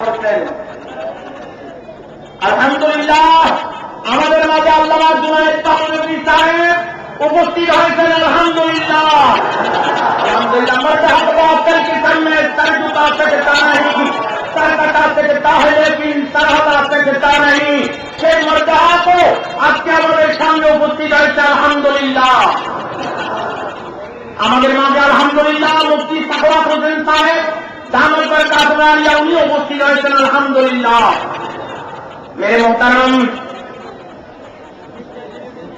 করতেন আলহামদুলিল্লাহ আমাদের মাঝে আল্লাহ জুনায়দ তাবলিগি সাহেব উপস্থিত হয়েছেন আলহামদুলিল্লাহ আলহামদুলিল্লাহ मर्द हक बातल के सामने सर झुका सकता नहीं सर कटा सकता है लेकिन सर हटा सकता नहीं সেই মর্যাদা को আজকে আমাদের সামনে উপস্থিত হয়েছে আলহামদুলিল্লাহ আমাদের মাঝে আলহামদুলিল্লাহ মুফতি সাকরাত হোসেন সাহেব দামর করে কাসরানিয়া উনি উপস্থিত হয়েছেন, আলহামদুলিল্লাহ। মেরে মোহতারাম,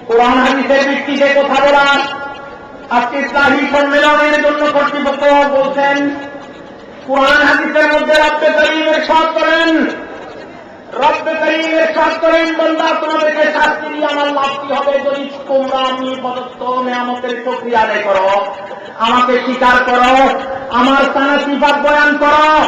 কোরআন হাদিসের ভিত্তিতে কথা বলার আজকে ইসলামী সম্মেলনের জন্য কর্তৃপক্ষ বলছেন, কোরআন হাদিসের মধ্যে রব্বে করিমের সব করেন। সাথ করেন বন্ধা তোমাদেরকে আমার হবে যদি তোমরা আমি প্রক্রিয়া আমাকে স্বীকার করো। আমার তানা সিফাত বয়ান করো।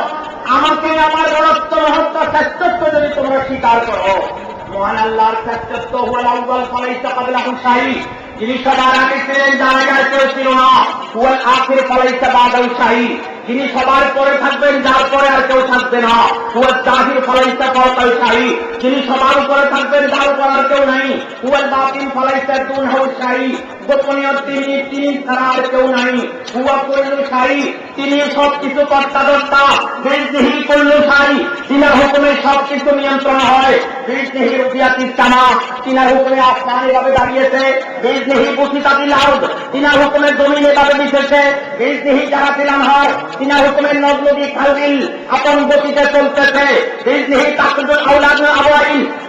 আমাকে আমার বরত্ব মহত্ব শ্রেষ্ঠত্ব যদি তোমরা স্বীকার করো। মহান আল্লাহর শ্রেষ্ঠত্ব হুয়াল আউ্বাল ফলাইসা কাবলাহু শাহী। যিনি সবার আগে ছিলেন, যার আগে কেউ ছিল না। হুয়াল আখির ফলাইসা বাদাউ শাহী। যিনি সবার পরে থাকবেন, যার পরে আর কেউ থাকবে না। হুয়াল জাহির ফলাইসা কওতাউ শাহী। যিনি সবার উপরে থাকবেন, যার উপর আর কেউ নাই। হুয়াল বাতিন ফলাইসা দুন হাউ শাহী। গোপনীয় তিনি তিনি ছাড়া আর কেউ নাই। হুয়া কল্লু শাহী। তিনি সব কিছু কর্তাদত্তা বেজহি কল্লু শাহী। তিনার হুকুমে সব কিছু নিয়ন্ত্রণ হয়। বেজহি রুবিয়াতির তামা তিনার হুকুমে আসমান এভাবে দাঁড়িয়েছে। বেজহি বুসিতাতিল আউদ তিনার হুকুমে জমিন এভাবে বিছেছে বেজহি যারা তিলান হয় তিনার হুকুমের নদনদী খালবিল আপন গতিতে চলতেছে। বেজহি তাকদুল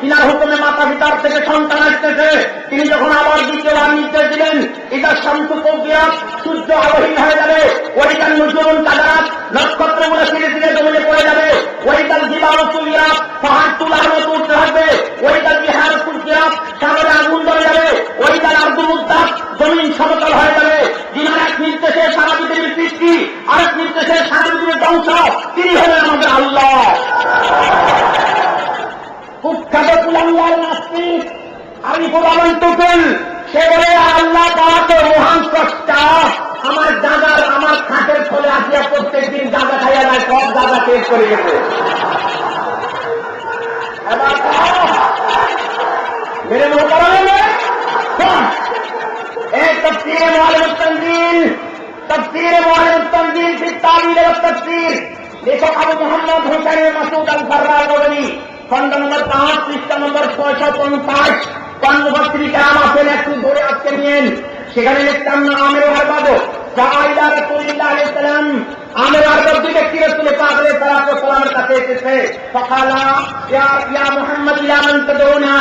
তিনার হুকুমে মাতা পিতার থেকে সন্তান আসতেছে। তিনি যখন আবার দ্বিতীয়বার নির্দেশ দিলেন এটা শান্ত প্রক্রিয়া সূর্য আবহীন হয়ে যাবে। ওইটার নজরুল কাদারাত, নক্ষত্রগুলো ফিরে ফিরে জমিনে পড়ে যাবে। ওইটার জীবাণু তুলিয়া আল্লাহ। কুখ্যাতকুল আল্লাহর নাস্তিক। আমি কোরআনটুকুল সে বলে আল্লাহ তারা তো মহান কষ্টা আমার দাদার আমার খাটের ফলে আসিয়া প্রত্যেক দিন দাদা খাইয়া নাই, সব দাদা শেষ করে গেছে। মেরে মোহতারাম এক তফসির মহারম তঞ্জিল তফসির মহারম তঞ্জিল ফির তাবিল তফসির লেখক আবু মোহাম্মদ হোসেনের মাসুদ আল ফার্রার বলেনি খন্ড নম্বর পাঁচ, পৃষ্ঠা নম্বর ছয়শো পঞ্চাশ। কর্মপত্রিকা আছেন একটু ধরে আজকে নিয়েন। সেখানে লিখতাম না আমের হারবাদ জাহাইলা রসুলিল্লাহ আলাইহিস আমের হারবাদ দুই ব্যক্তি রসুল পাক তারা তো সালামের কাছে এসেছে। সকালা ইয়া ইয়া মুহাম্মদ, ইলা মান তাদউনা।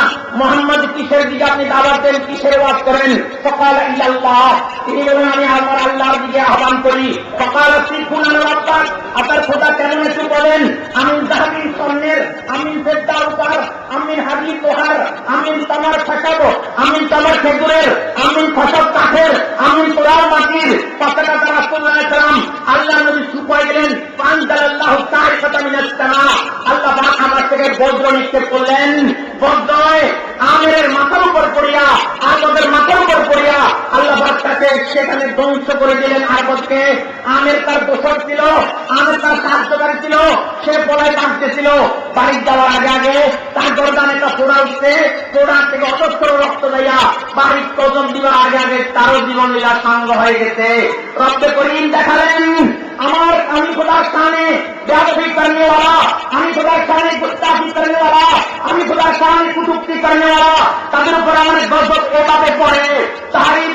কিসের দিকে আপনি দাবার দেন, কিসের ওয়াজ করেন? সকাল ইল্লাল্লাহ। তিনি বলেন, আমি আমার আল্লাহর দিকে আহ্বান করি। সকাল ফাকালা, সিফুনা রাব্বাক আপনার খোদা কেমন একটু বলেন? আমি জাহাবিন স্বর্ণের, আমি ফেদ্দার উপর আমি হাবি তোহার, আমি তামার ফসাব আমি তামার খেজুরের, আমি ফসব কাঠের, আমি তোরার মাটির পাতাকাতা রাসূলুল্লাহ সাল্লাম আল্লাহ নবী সুপাই গেলেন। পান দালাল্লাহ তার কথা মিনাস্তানা আল্লাহ আমার থেকে বজ্র নিক্ষেপ করলেন। বজ্রয় আমের উপর পড়িয়া আরবদের মাথার উপর পড়িয়া আল্লাহ তাকে সেখানে ধ্বংস করে দিলেন আরবদকে আমের তার দোষর ছিল, আমের তার সাহায্যকারী ছিল, সে পলায় কাঁদতেছিল। বাড়ি যাওয়ার আগে আগে তার গরদান একটা ফোড়া উঠছে, ফোড়া থেকে অতস্ত্র রক্ত দেয়া বাড়ির কদম দিবার আগে আগে তারও জীবন লীলা সাঙ্গ হয়ে গেছে। রক্তে করিম দেখালেন अमर अली खुदा शाह ने बेदबी करने वाला अली खुदा शाह ने गुस्ताखी करने वाला अली खुदा शाह ने कुटुक्ति करने वाला तदन पर अमर बस बस पढ़े सारी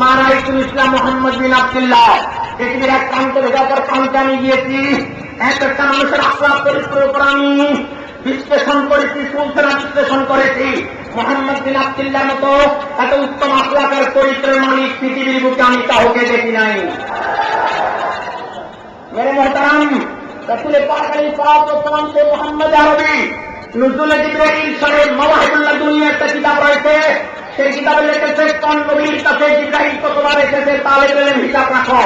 মারা ইসুল ইসলাম মোহাম্মদ বিন আবদুল্লাহ। পৃথিবীর এক প্রান্তে ভেজাকার প্রান্তে আমি গিয়েছি, এক একটা মানুষের আশ্বাস চরিত্রের উপর আমি বিশ্লেষণ করেছি, সুলতানা বিশ্লেষণ করেছি। মোহাম্মদ বিন আবদুল্লাহ মতো এত উত্তম আখলাকের চরিত্রের মানুষ পৃথিবীর বুকে আমি কাউকে দেখি নাই। মেরে মহতারাম, রসুলের পাক পাওয়া তো তোমার তো মোহাম্মদ আরবি। নজরুল ইব্রাহিম সাহেব মালাহিবুল্লাহ দুনিয়া একটা কিতাব রয়েছে সেই কিতাবে লিখেছে কোন নবীর কাছে জিব্রাইল কতবার এসেছে তাহলে হিসাব রাখো।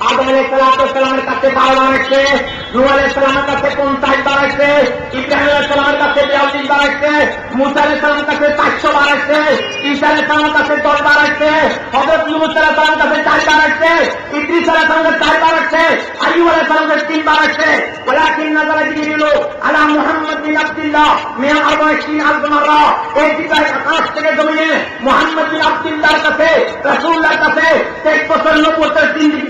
আদম আলাইসালামের কাছে বারো আসছে নূর সালামের কাছে পঞ্চাশ বার আসছে ইব্রাহিম আলাইসালামের কাছে বিয়াল্লিশ বার আসছে সালামের কাছে পাঁচশো বার আসছে সালামের কাছে দশ বার হজরত ইউনুস সালামের কাছে চার বার আসছে ইদ্রিস আলাইসালামের চার বাড়াচ্ছে আসছে আইব আলাইসালামের তিন বাড়াচ্ছে ওরা তিন নাজারা গিরিল আলা মোহাম্মদ বিন আবদুল্লাহ মেয়া আবু ইসিন আল গুমারা এই দিকায় আকাশ থেকে জমিয়ে মোহাম্মদ বিন আবদুল্লাহর কাছে রাসুল্লাহর কাছে এক বছর নব্বই তিন দিন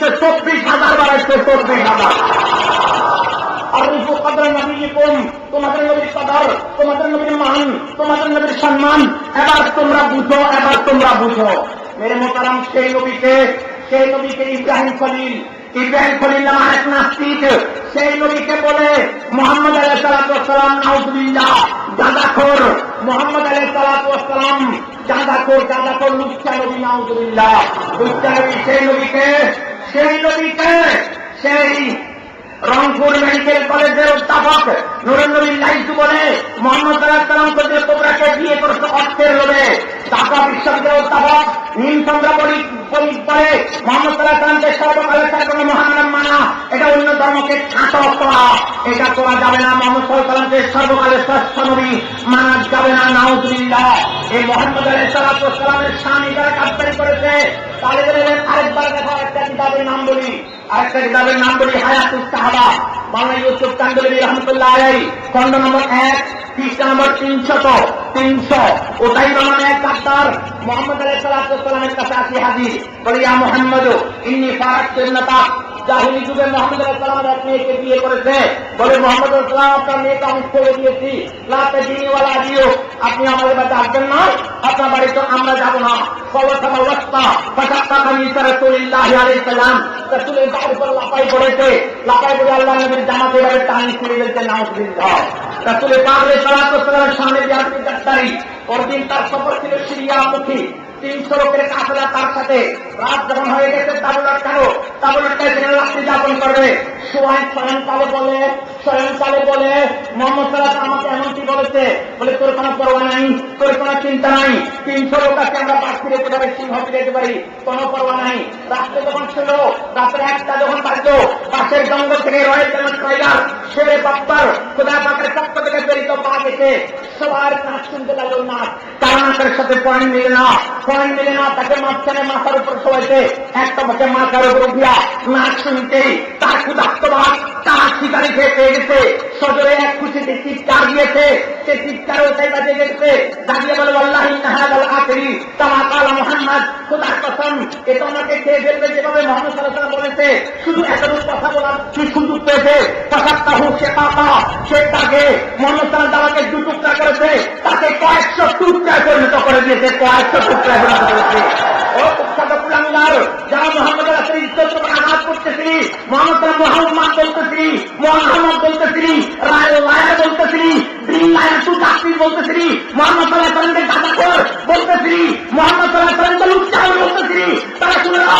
নবীর সম্মান, এবার তোমরা বুঝো, এবার তোমরা বুঝো। মেরে মোতারাম, সেই নবীকে সেই নবীকে ইব্রাহিম খলিল ইব্রাহিম খলিল নাম এক নাস্তিক, সেই নবীকে বলে, মোহাম্মদ আলাহ সালাম, নাউজুবিল্লাহ গাঁদাখোর মোহাম্মদ আলাহ সালাম গাঁদাখোর গাঁদাখোর লুচ্চা নবী, নাউজুবিল্লাহ। লুচ্চা নবী, সেই নবীকে সেই নবীকে, সেই রংপুর মেডিকেল কলেজের অধ্যাপক নরেন্দ্র লাইজু বলে, মোহাম্মদ সাল্লাম কবির কোবরাকে বিয়ে করছ, অর্থের লোভে। ঢাকা বিশ্ববিদ্যালয়ের অধ্যাপক নীলচন্দ্র পরিক বলে মোহাম্মদ সাল্লাহামকে সর্বকালের কোনো মহানাম মানা, এটা অন্য ধর্মকে ছাঁট করা। এটা করা যাবে না মোহাম্মদ সাল্লাহামকে সর্বকালের শ্রেষ্ঠ নবী, মানা যাবে না, নাউজুবিল্লাহ। এই মোহাম্মদ আলাই সালামের স্বামী যারা কাজকারি করেছে, তাদের আরেকবার দেখা একটা কিতাবের নাম বলি। আরেকটা কিতাবের নাম বলি হায়াতুল সাহাবা বাংলা ইউসুফ কান্দুলি রহমতুল্লাহ খন্ড নম্বর এক, পৃষ্ঠা নম্বর তিনশত। তিনশো। ওটাই রমানের কাতার মোহাম্মদ আলাই সালামের কাছে আসি হাজির। বলি, ইয়া মোহাম্মদ, ইন্নি ফারাক জাহিলি যুগে মোহাম্মদ সালামের এক মেয়েকে বিয়ে করেছে। বলে মোহাম্মদ সালাম, আপনার মেয়েকে আমি ছেড়ে দিয়েছি। লাতে দিনওয়ালা দিও আপনি আমাদের বাড়িতে আসবেন না? আপনার বাড়িতে আমরা যাব না। সামনে বিয়ারটি ডাক্তারি, পরদিন তার সফর ছিল সিরিয়ামুখী তিনশো লোকের কাফেলা তার সাথে রাত যখন হয়ে গেছে তাবুলার কালো তাবুলার কাছে রাত্রি যাপন করবে। সোয়াই স্বয়ংকালে বলে স্বয়ংকালে বলে, মোহাম্মদ সালাহ আমাকে এমন কি বলেছে, বলে, তোর কোনো পরোয়া নাই, তোর কোনো চিন্তা নাই, তিনশো লোক আছে, আমরা বাস ফিরে যেতে পারি, সিংহ ফিরে যেতে পারি, কোনো পরোয়া নাই। রাত্রে যখন ছিল রাত্রে একটা যখন থাকতো পাশের জঙ্গল থেকে টাইগার শেরে বাপ্পার খোদা পাকের পক্ষ থেকে প্রেরিত পা গেছে সবার কাজ শুনতে লাগল না। তার নাকের সাথে পয়েন্ট মিলে না, পয়েন্ট মিলে না, তাকে মাঝখানে মাথার উপর শোয়াইতে একটা পাকে মাথার উপর দিয়া নাক শুনতেই তার ভাত তার শিকারি খেয়ে পেয়ে গেছে। সজরে এক খুশিতে চিৎকার দিয়েছে। সে চিৎকার ওটাই বাজে গেছে। দাঁড়িয়ে বলে আল্লাহ নাহাদ আল আখরি তামা কালা মোহাম্মদ, খোদার কসম এটা আমাকে খেয়ে ফেলবে যেভাবে মোহাম্মদ সাল্লাহ বলেছে। শুধু এতটুকু কথা বলার সুযোগ পেয়েছে? পঁচাত্তর হোক, সে তাকে মোহাম্মদ সাল্লাহ দু টুকরা করেছে, তাকে কয়েকশো টুকরায় পরিণত করে দিয়েছে, কয়েকশো টুকরায় পরিণত করেছে। ও কুখ্যাত কুলাঙ্গার, যারা মোহাম্মদ রাসের ইজ্জত আঘাত করতেছিলি মোহাম্মদ মোহাম্মদ বলতেছিলি মোহাম্মদ বলতেছিলি, রায় লায়ার বলতেছিলি, দিন তু চাকরি বলতেছিলি মোহাম্মদ সাল্লাহ সাল্লামকে দাদা কর বলতেছিলি মোহাম্মদ সাল্লাহ সাল্লামকে লুচ্চাও বলতেছিলি, তারা শুনে না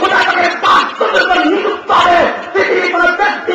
খোদা তাকে পাঁচ তোদের নিযুক্ত হবে, পৃথিবীর কোন ব্যক্তি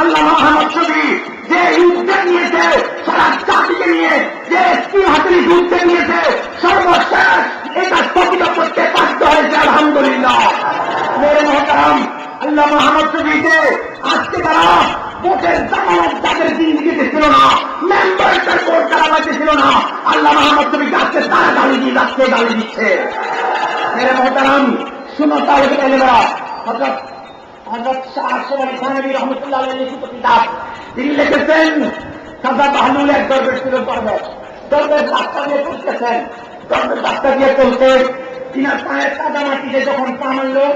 আল্লাহ মোহাম্মদ শফি যে ইউথদের নিয়েছে, সারা জাতিকে নিয়ে, যে স্ত্রী হাতির যুদ্ধে নিয়েছে, সর্বশেষ এটা স্থগিত করতে পারতে হয়েছে, আলহামদুলিল্লাহ। মেরে মহতারাম, আল্লাহ মোহাম্মদ শফিকে আজকে তারা ভোটের জামানত তাদের জিন্দিগিতে ছিল না মেম্বারটার কোর্ট কারাবাইতে ছিল না। আল্লাহ মোহাম্মদ শফিকে আজকে তারা গালি দিয়ে রাখতে গালি দিচ্ছে। মেরে মহতারাম শুনো তাহলে এলেরা হজরত হজরত শাহ রহমতুল্লাহ লিখিত কিতাব তিনি লিখেছেন সাদা বাহলুল এক দরবেশ ছিল দরবেশ। দরবেশ রাস্তা দিয়ে চলতেছেন। দরবেশ রাস্তা দিয়ে চলতে তিনার পায়ের কাদা মাটিতে যখন পা মারলো,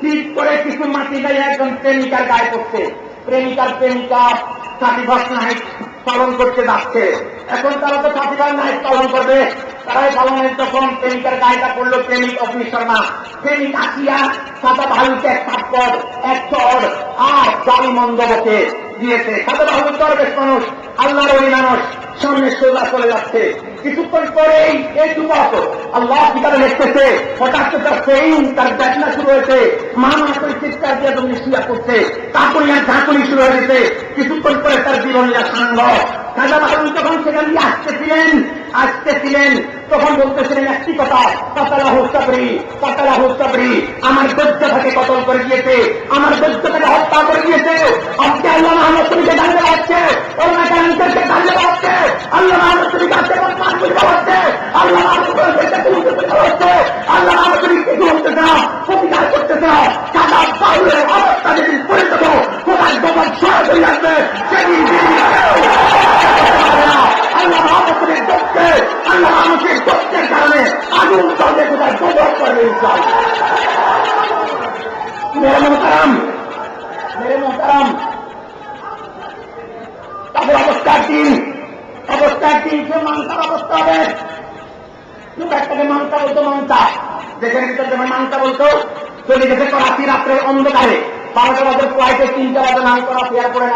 ঠিক করে কিছু মাটি গায়ে একজন প্রেমিকার গায়ে পড়ছে প্রেমিকার প্রেমিকা ফার্স্ট নাইট পালন করতে যাচ্ছে। এখন তারা তো ফার্স্ট নাইট পালন করবে। তারাই পালনের যখন প্রেমিকার গায়েটা করল প্রেমিক অগ্নিশ্বর শর্মা প্রেমিক আসিয়া সাদা ভালুকে এক থাপ্পর এক চর, আর জালি মন্দবকে দিয়েছে। সাদা ভালুর দরবেশ মানুষ, আল্লাহর ওই মানুষ, সামনে সোজা চলে যাচ্ছে। কিছুক্ষণ পরেই এই যুবক আল্লাহ কিতাবে লিখতেছে হঠাৎ তার সেই তার বেদনা শুরু হয়েছে মা মা করে চিৎকার দিয়ে তুমি শুয়া করছে, তারপরে আর ঝাঁকুনি শুরু হয়ে গেছে, কিছুক্ষণ পরে তার জীবনীরা সাঙ্গ। সাজা বাহাদুর যখন সেখান দিয়ে আসতেছিলেন আসতেছিলেন, তখন বলতেছিলেন একটি কথা পাতালা হোস্তাবরি পাতালা হোস্তাবরি আমার দৈত্যটাকে কতল করে দিয়েছে, আমার দৈত্যটাকে হত্যা করে দিয়েছে আজকে আল্লাহ মাহমদ তুমিকে জানতে পারছে ওর মেকানিকদেরকে জানতে পারছে আল্লাহ তুমি কাছে বুঝতে পারছে আল্লাহ পারছে আল্লাহ মাহমদ তুমি কিছু বলতে চাও, প্রতিকার করতে চাও সাদা পাউলের অবস্থা যেদিন করে দেবো, কোথায় তোমার সরাসরি আসবে আল্লাহ কারণে আগুন কোথায় মেরে মোহতারাম। তাদের অবস্থার দিন সে মানতার অবস্থা হবে, কিন্তু একটাকে মানতা বলতো যেখানে ভিতরে যেমন মানতা বলতো রাত্রে অন্ধকারে। বারোটা তিনটা নাম করা করে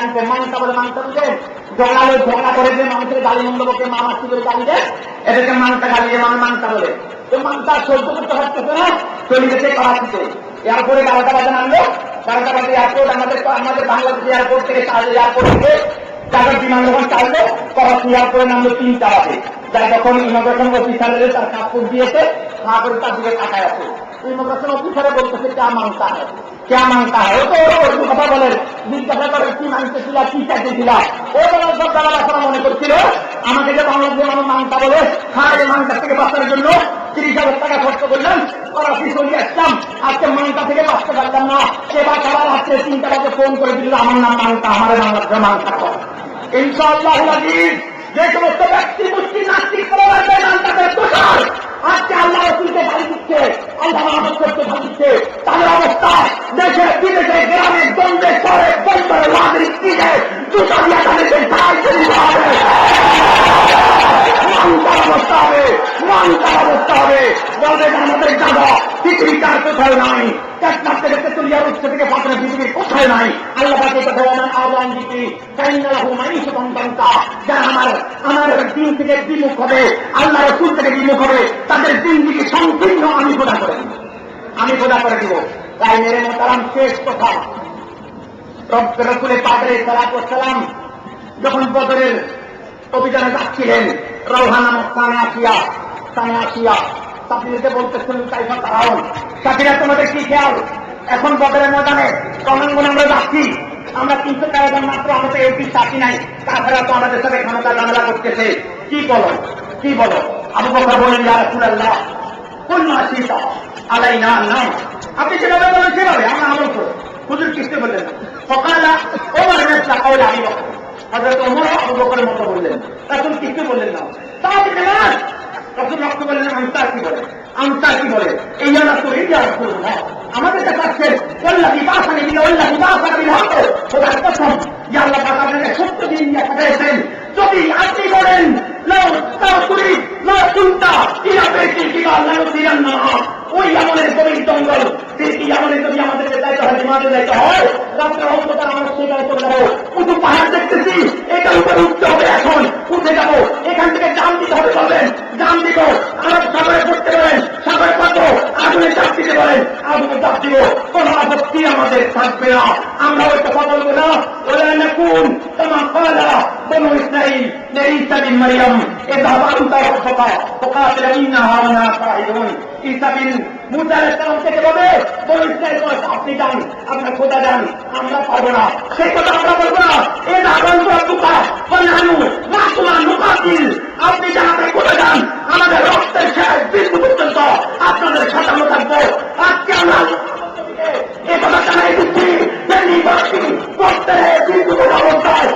বলে ঝগড়া করে যে মানুষের গালি মন্দ বকে মা করে গালি দেয় এদেরকে গালি মানে বলে। এয়ারপোর্টে বারোটা নামলো। বারোটা এয়ারপোর্ট আমাদের আমাদের বাংলাদেশ এয়ারপোর্ট থেকে এয়ারপোর্ট থেকে টাকার বিমান যখন চাললো করাচি এয়ারপোর্টে নামলো তিনটা বাজে যার যখন ইমিগ্রেশন অফিসারের তার কাপড় দিয়েছে না করে তার দিকে তাকায় আছে। ইমিগ্রেশন অফিসারে বলতেছে, কে মাংসা হয় কে মাংসা হয় ও তো ওরা ওরকম কথা বলেন। জিজ্ঞাসা করে কি মাংসেছিল কি চাইতেছিল ও তোমার সব মনে করছিল। আমাকে যে বাংলাদেশের মানুষ মাংসা বলে এই মাংসা থেকে বাঁচার জন্য তিরিশ হাজার টাকা খরচ করলাম করাচি চলে আসলাম। আজকে মাংসা থেকে বাঁচতে পারলাম না। সেবার তারা রাত্রে তিনটা ফোন করে দিল, আমার নাম মাংসা আমার বাংলাদেশের মাংসা ইনশাআল্লাহ যে সমস্ত ব্যক্তি মুক্তি নাস্তিক প্রবাসে তাদের তুষার আজকে আল্লাহ রসুলকে ভালো দিচ্ছে, আল্লাহ মাহমদ করতে ভালো দিচ্ছে। তাদের অবস্থা, দেশে, বিদেশে, গ্রামে, দ্বন্দ্বে, শহরে বন্দরে দিকে জুতা দিয়ে তাদেরকে করে মানতার অবস্থা হবে মানতার অবস্থা হবে। বলবে আমাদের তার আল্লাহ রসুল থেকে বিমুখ হবে, তাদের দিন দিকে সংকীর্ণ আমি খোদা করে দিব। আমি খোদা করে দিব। তাই মেরে মোতারাম শেষ কথা। রসুলের পাত্রে সালাম, যখন বদরের অভিযানে যাচ্ছিলেন। রৌহানা স্থানে আসিয়া স্থানে আসিয়া সাথীদেরকে বলতেছেন তাইফা তারাও সাথীরা তোমাদের কি খেয়াল? এখন বদরের ময়দানে রণাঙ্গনে আমরা যাচ্ছি। আমরা তিনশো টাকা মাত্র আমাদের এমপি সাথী নাই। তাছাড়া তো আমাদের সাথে ক্ষমতা ঝামেলা করতেছে। কি বলো? কি বলো? আবু বকর বলেন ইয়া রাসূলুল্লাহ কোন মাসিতা আলাই না না আপনি যেভাবে বলেন, সেভাবে? আমরা আমল করব। হুজুর কিসে বললেন? সকালা ওমর মেসলা কাউলা আবু হযরত ওমর আবু বকরের মতো বললেন, রাসূল কিসে বললেন না? রসুল রক্ত বলেন আমতা কি বলে? আমতা কি বলে? এই রাসূল এই রাসূল আমাদের কাছে আসছে ওল্লা বিবাসা নিবি ওল্লা বিবাসা নিবি হতো ওরা প্রথম যে আল্লাহ পাক সত্য দিন পাঠিয়েছেন যদি আপনি বলেন, লাউ তাও তুরি লাউ চিন্তা ইয়া বেটি কি আল্লাহ দিয়ান না ওই আমলের গভীর জঙ্গল। সেই আমলের যদি আমাদেরকে যাইতে হয় বিমানে যাইতে হয় রাত্রে অন্ধকার আমরা সেখানে চলে যাব। উঁচু পাহাড় দেখতেছি, এটার উপরে উঠতে হবে এখন। উঠে যাব, এখান থেকে জাম দিতে হবে, বলবেন। জাম দিব, আরব সাগরে পড়তে পারেন সাগরে কত আগুনে চাপ দিতে বলেন, আগুনে চাপ দিব। কোন আপত্তি আমাদের থাকবে না। আমরা ওই কথা বলব না। ওরা তোমার بنو اسرائيل لعيسى بن مريم اذهب انت وخطك وقاتل انها هنا قاعدون ঈসা বিন মুসা আলাইহিসসালাম থেকে বলে, বনু ইসরাইল বলে আপনি যান আমরা খোদা যান, আমরা পাবো না। সেই কথা আমরা বলব না। এ দাবান তো আব্দুকা ফানহানু মাসুমা নুকাতিল আপনি যান আপনি খোদা যান। আমাদের রক্তের শেষ বিন্দু পর্যন্ত আপনাদের সাথে থাকব। আজকে আমরা এ কথা জানাই দিচ্ছি, যে নির্বাচন করতে হয় বিন্দু অবস্থায়